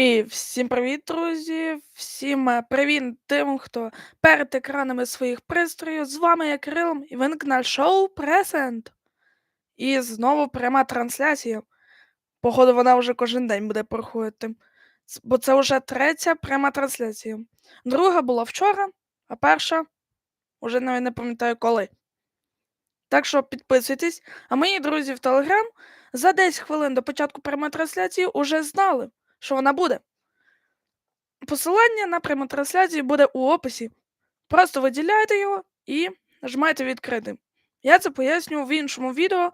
І всім привіт, друзі! Всім е, привіт тим, хто перед екранами своїх пристроїв. З вами я Кирил, і ви на каналі Шоу Present. І знову пряма трансляція. Походу, вона вже кожен день буде проходити. Бо це вже третя пряма трансляція. Друга була вчора, а перша уже навіть не пам'ятаю коли. Так що підписуйтесь, а мої друзі в Телеграм за 10 хвилин до початку прямої трансляції уже знали, що вона буде. Посилання на пряму трансляцію буде у описі. Просто виділяйте його і нажимайте відкрити. Я це поясню в іншому відео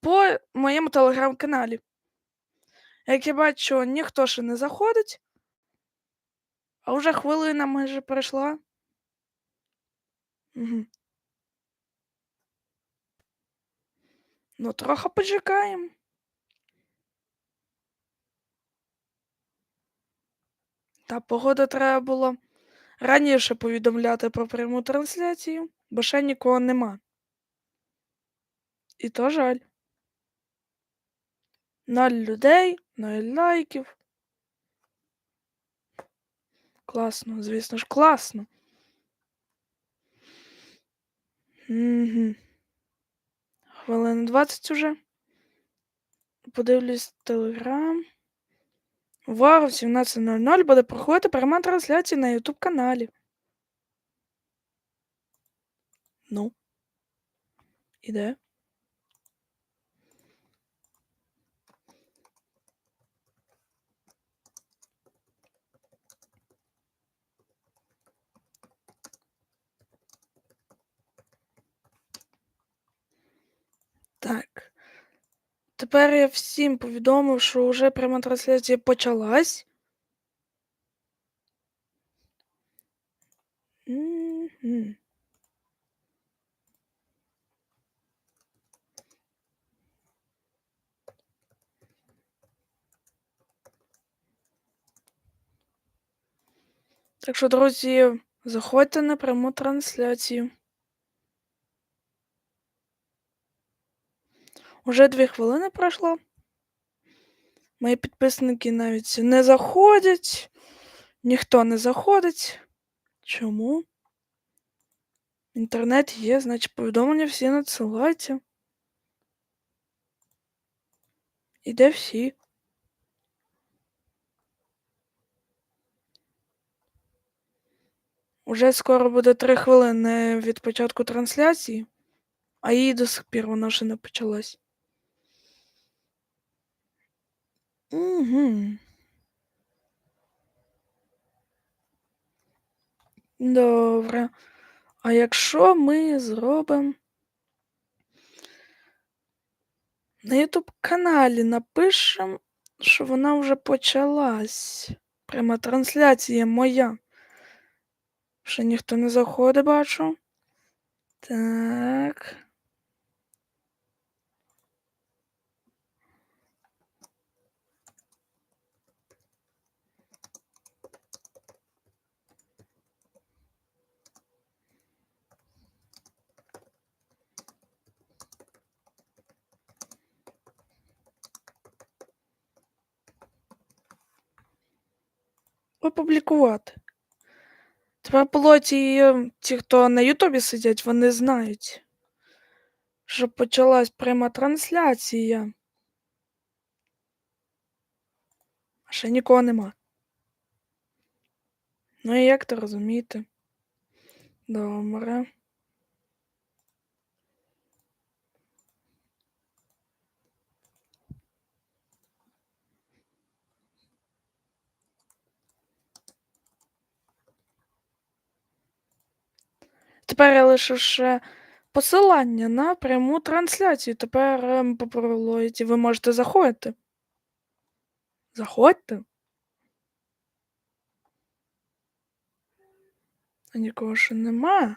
по моєму телеграм-каналі. Як я бачу, ніхто ще не заходить, а вже хвилина майже пройшла. Угу. Ну, трохи почекаємо. Та погода треба було раніше повідомляти про пряму трансляцію, бо ще нікого нема. І то жаль. Ноль людей, ноль лайків. Класно, звісно ж, класно. Угу. Хвилин 20 уже. Подивлюсь телеграм. Увага, в 17.00 буде проходити пряма трансляція на YouTube каналі. Ну. Іде. Так. Тепер я всім повідомив, що вже пряма трансляція почалась. Так що, друзі, заходьте на пряму трансляцію. Уже дві хвилини пройшло. Мої підписники навіть не заходять. Ніхто не заходить. Чому? Інтернет є, значить повідомлення всі надсилаються. І де всі? Уже скоро буде три хвилини від початку трансляції, а її до сих пір вона ще не почалась. Угу. Добре. А якщо ми зробимо на YouTube каналі напишемо, що вона вже почалась. Пряма трансляція моя. Ще ніхто не заходить, бачу. Так. Опублікувати. Тепер було ті, ті, хто на Ютубі сидять, вони знають, що почалась пряма трансляція. А ще нікого нема. Ну і як то розумієте? Добре. Тепер я лишу ще посилання на пряму трансляцію. Тепер ем, по пролоїті ви можете заходити. Заходьте. А нікого ще нема.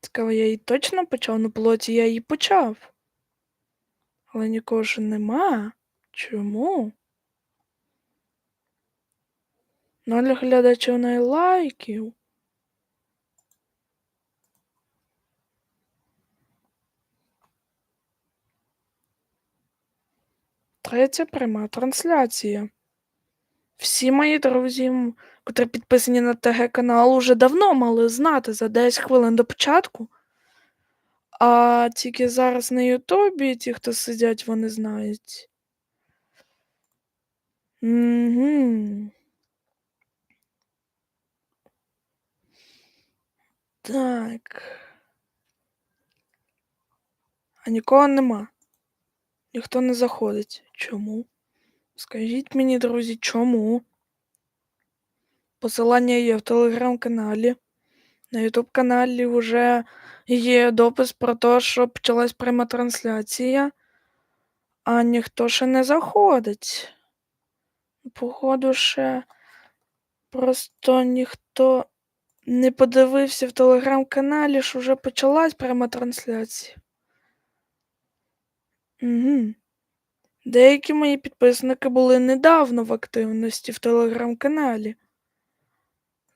Цікаво, я її точно почав на плоті, я її почав. Але нікого ще нема. Чому? Ноль глядачів на лайків. Третя пряма трансляція. Всі мої друзі, котрі підписані на ТГ канал, уже давно мали знати за 10 хвилин до початку. А тільки зараз на Ютубі ті, хто сидять, вони знають. Угу. Так. А нікого нема. Ніхто не заходить. Чому? Скажіть мені, друзі, чому? Посилання є в телеграм-каналі. На Ютуб каналі вже є допис про те, що почалась пряма трансляція, а ніхто ще не заходить. Походу, ще просто ніхто не подивився в телеграм-каналі, що вже почалась пряма трансляція. Угу. Деякі мої підписники були недавно в активності в телеграм-каналі.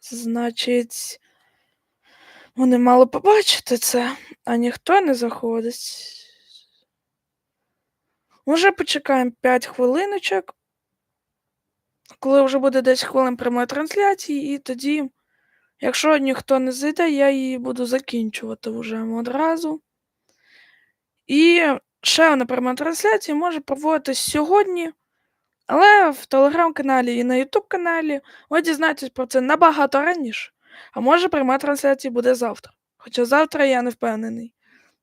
Значить, вони мали побачити це, а ніхто не заходить. Може, почекаємо 5 хвилиночок, коли вже буде 10 хвилин прямої трансляції, і тоді, якщо ніхто не зайде, я її буду закінчувати вже одразу. І ще одна пряма трансляція може проводитись сьогодні, але в телеграм-каналі і на Ютуб каналі ви дізнаєтесь про це набагато раніше. А може, пряма трансляція буде завтра. Хоча завтра я не впевнений.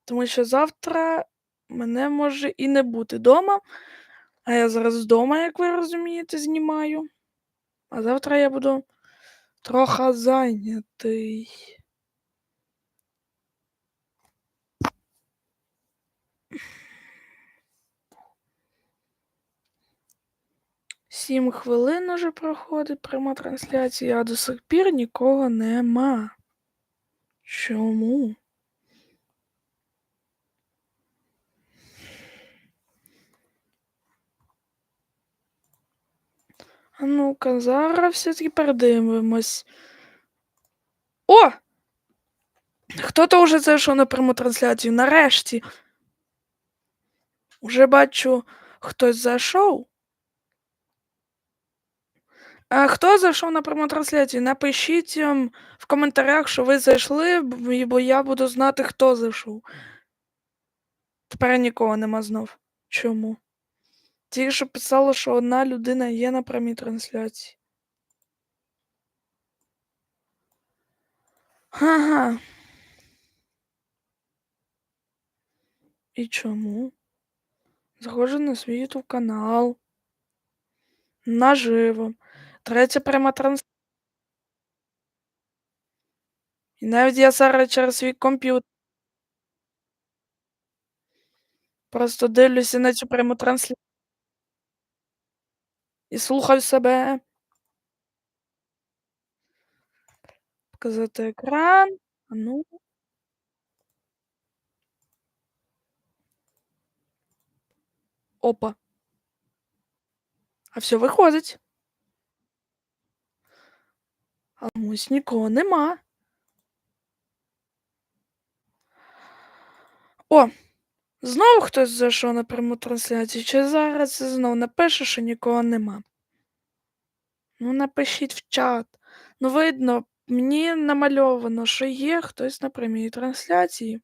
Тому що завтра мене може і не бути вдома. А я зараз вдома, як ви розумієте, знімаю. А завтра я буду трохи зайнятий. Сім хвилин уже проходить пряма трансляція, а до сих пір нікого нема. Чому? А ну-ка, зараз все-таки передивимось. О! Хто-то вже зайшов на пряму трансляцію. Нарешті. Уже бачу, хтось зайшов. А хто зайшов на пряму трансляцію? Напишіть в коментарях, що ви зайшли, бо я буду знати, хто зайшов. Тепер нікого нема знов. Чому? Тільки що писало, що одна людина є на прямій трансляції. Ага. І чому? Заходжу на свій YouTube канал. Наживо. Третя пряма трансляція. І навіть я зараз через свій комп'ютер. Просто дивлюся на цю пряму трансляцію. І слухаю себе. Показати екран. А ну. Опа. А все виходить. А ось нікого нема. О! Знову хтось зайшов на пряму трансляцію. Чи зараз знову напише, що нікого нема? Ну, напишіть в чат. Ну, видно, мені намальовано, що є хтось на прямій трансляції.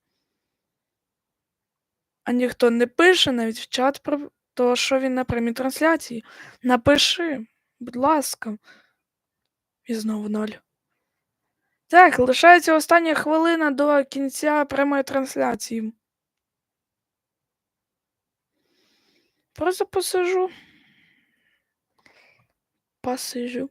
А ніхто не пише навіть в чат про те, що він на прямій трансляції. Напиши, будь ласка. І знову ноль. Так, лишається остання хвилина до кінця прямої трансляції. Просто посижу. Посижу.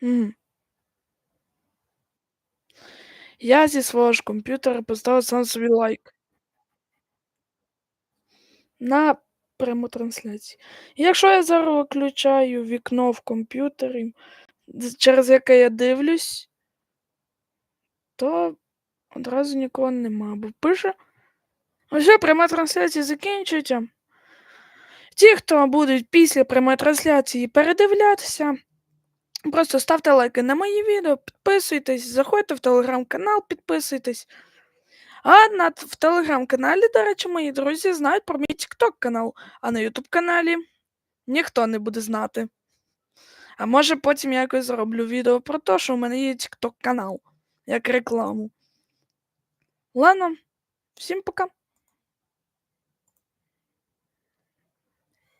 Мгм. Я здесь ваш компьютер, поставил сам себе лайк. На пряму трансляцію. Якщо я зараз виключаю вікно в комп'ютері, через яке я дивлюсь, то одразу нікого нема. Бо пише, Вже пряма трансляція закінчується. Ті, хто будуть після прямої трансляції передивлятися, просто ставте лайки на мої відео, підписуйтесь, заходьте в телеграм-канал, підписуйтесь. А на, в телеграм-каналі, до речі, мої друзі знають про мій тікток канал, а на ютуб каналі ніхто не буде знати. А може потім я якось зроблю відео про те, що в мене є тікток канал, як рекламу. Ладно, всім пока.